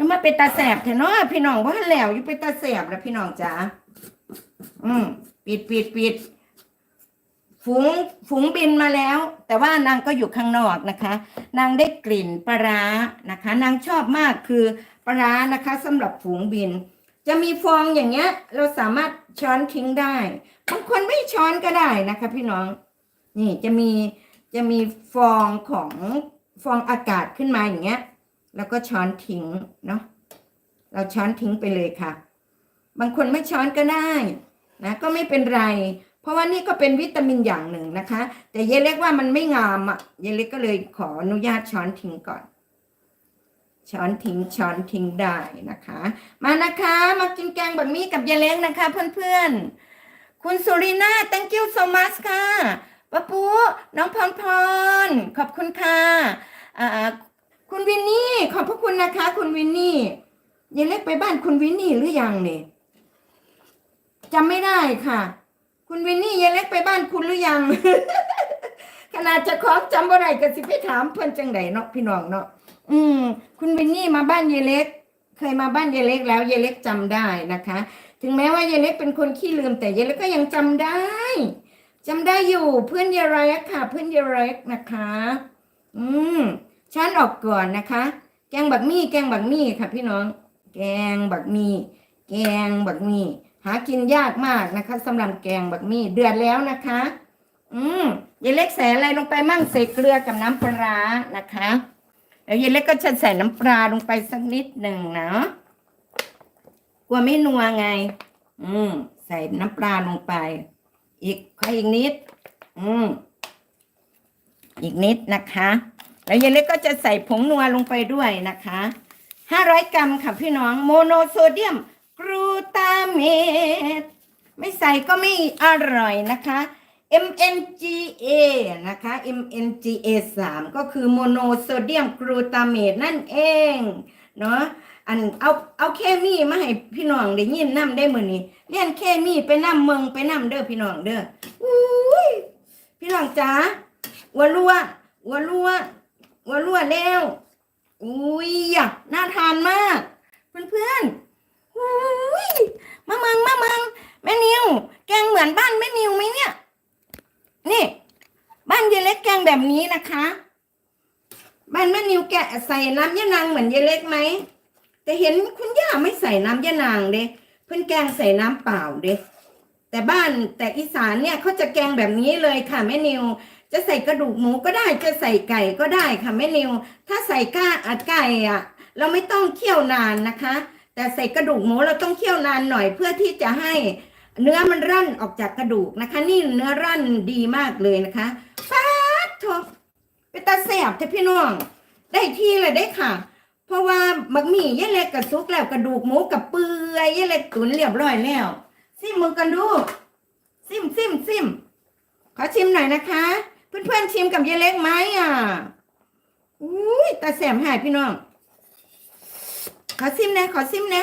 มันมาเป็นตาแสบเถอะเนาะพี่น้องว่าแล้วอยู่เป็นตาแสบแล้วพี่น้องจ๋าอืมปิดปิดปิดฝูงฝูงบินมาแล้ว แต่ว่านางก็อยู่ข้างนอกนะคะ นางได้กลิ่นปลาร้านะคะ นางชอบมากคือปลาร้านะคะสำหรับฝูงบิน จะมีฟองอย่างเงี้ย เราสามารถช้อนทิ้งได้บางคนไม่ช้อนก็ได้นะคะ พี่น้อง นี่จะมีจะมีฟองของฟองอากาศขึ้นมาอย่างเงี้ย แล้วก็ช้อนทิ้งเนาะเราช้อนทิ้งไปเลยค่ะ บางคนไม่ช้อนก็ได้นะก็ไม่เป็นไร เพราะว่านี่ก็เป็นวิตามินอย่างหนึ่งนะคะ แต่เยเล็กว่ามันไม่งามอะเยเล็กก็เลยขออนุญาตช้อนทิ้งก่อน ช้อนทิ้งช้อนทิ้งได้นะคะ มานะคะมากินแกงแบบนี้กับยายเล้งนะคะ เพื่อนๆ คุณสุรินา thank you so much ค่ะป้าปูน้องพรพรขอบคุณค่ะอ่า คุณวินนี่ขอบพระคุณนะคะ คุณวินนี่ยายเล็กไปบ้านคุณวินนี่หรือยังเนี่ยจำไม่ได้ค่ะ คุณวินนี่ยายเล็กไปบ้านคุณหรือยัง ขนาดจะของจำบ่ได้ก็สิไปถามเพื่อนจังไดเนาะพี่น้องเนาะอืม คุณวินนี่มาบ้านเยเล็ก เคยมาบ้านเยเล็กแล้วเยเล็กจำได้นะคะ ถึงแม้ว่าเยเล็กเป็นคนขี้ลืม แต่เยเล็กก็ยังจำได้จำได้อยู่เพื่อนเยเล็กค่ะ เพื่อนเยเล็กนะคะ อืม ช้อนออกก่อนนะคะ แกงบักมี่แกงบักมี่ค่ะ พี่น้อง แกงบักมี่แกงบักมี่หากินยากมากนะคะสำหรับแกงบักมี่เดือดแล้วนะคะ อืมเยเล็กใส่อะไรลงไปมั่งใส่เกลือกับน้ำปลานะคะแล้วยายเล็กก็จะใส่น้ำปลาลงไปสักนิดหนึ่งนะกลัวไม่นัวไง อืม ใส่น้ำปลาลงไป อีกขออีกนิด อืม อีกนิดนะคะ แล้วยายเล็กก็จะใส่ผงนัวลงไปด้วยนะคะห้าร้อยกรัมค่ะพี่น้องโมโนโซเดียมกรูตาเมตไม่ใส่ก็ไม่อร่อยนะคะ MNGA นะคะ MNGA 3 ก็คือโมโนโซเดียมกรูตาเมตนั่นเองเนาะอันเอาเอาเคมีมาให้พี่น้องได้ยินนำได้มือนี้เรียนเคมีไปนำเมืองไปนำเด้อพี่น้องเด้ออุ้ยพี่น้องจ๋าวัวลัววัวลัว วัวลัวแล้วอุ้ยอะน่าทานมาก เพื่อนๆอุ้ยมามังมามังแม่นิว แกงเหมือนบ้านแม่นิวไหมเนี่ย นี่ บ้านเยเล็กแกงแบบนี้นะคะ บ้านแม่นิวแกะใส่น้ำยะนางเหมือนเยเล็กไหมแต่เห็นคุณย่าไม่ใส่น้ำยะนางเด้เพื่อนแกงใส่น้ำเปล่าเด้แต่บ้านแต่อีสานเนี่ยเขาจะแกงแบบนี้เลยค่ะแม่นิว จะใส่กระดูกหมูก็ได้จะใส่ไก่ก็ได้ค่ะแม่นิว ถ้าใส่ก้าอัดไก่อะเราไม่ต้องเคี่ยวนานนะคะ แต่ใส่กระดูกหมูเราต้องเคี่ยวนานหน่อยเพื่อที่จะให้เนื้อมันรั่นออกจากกระดูกนะคะ นี่เนื้อรั่นดีมากเลยนะคะฟาดโถเป็นตาแสบเทพี่น้อง ได้ที่เลยได้ค่ะ เพราะว่าบักหมี่ยายเล็กกับซุกแล้วกระดูกหมูกับเปื่อยยายเล็กตุ๋นเรียบร้อยแล้วซิมมือกันดูซิมซิมซิมขอชิมหน่อยนะคะ เพื่อนๆชิมกับยายเล็กไหมอะอุ้ยตาแสบหายพี่น้อง ขอซิมนะขอซิมนะ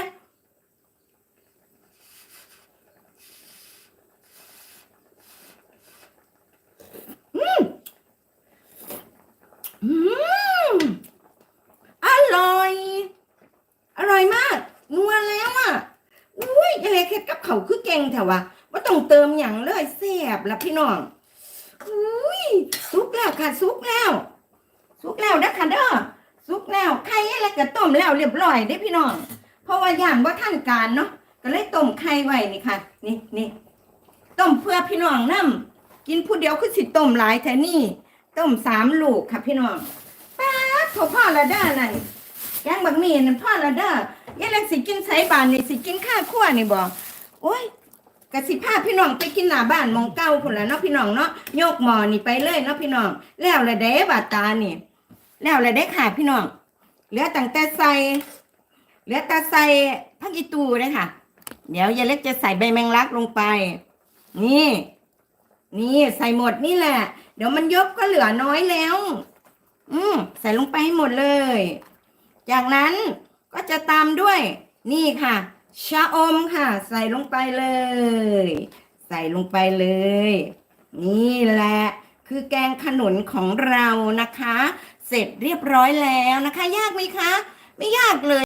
อืมอร่อย อร่อยมากนัวแล้วอะอุ้ยยังไงเค็ดกับเขาคือเก่งแถวะว่าต้องเติมอย่างเลยแซ่บละพี่น้อง อุ้ยสุกแล้วค่ะสุกแล้วสุกแล้วนะค่ะเด้อสุกแล้วไข่อะไรก็ต้มแล้วเรียบร้อยได้พี่น้อง เพราะว่าอย่างว่าท่านการเนาะก็เลยต้มไข่ไว้นี่ค่ะ นี่นี่ต้มเพื่อพี่น้องน้ำกินผู้เดียวคือสิต้มหลายแท่นี่ต้มสามลูกค่ะพี่น้องป้าดโถพ่อละเด้อนั่นแกงบักหมี่นั่นพ่อละเด้อยายเล็กสิกินไสบานนี่สิกินข้าวคั่วนี่บ่โอ้ย กะสิพาพี่น้องไปกินหน้าบ้านมองเก่าพุ่นละเนาะพี่น้องเนาะโยกหมอนี่ไปเลยเนาะพี่น้อง แล้วละเด้บาดตานี่ แล้วละเด้ค่ะพี่น้องเหลือตั้งแต่ใส่เหลือแต่ใส่ผักอีตูเลยค่ะ เดี๋ยวยายเล็กจะใส่ใบแมงลักลงไป นี่ นี่ใส่หมดนี่แหละ เดี๋ยวมันยกก็เหลือน้อยแล้ว อืมใส่ลงไปให้หมดเลย จากนั้นก็จะตามด้วย นี่ค่ะ ชะอมค่ะ ใส่ลงไปเลย ใส่ลงไปเลย นี่แหละคือแกงขนุนของเรานะคะ เสร็จเรียบร้อยแล้วนะคะ ยากไหมคะ ไม่ยากเลย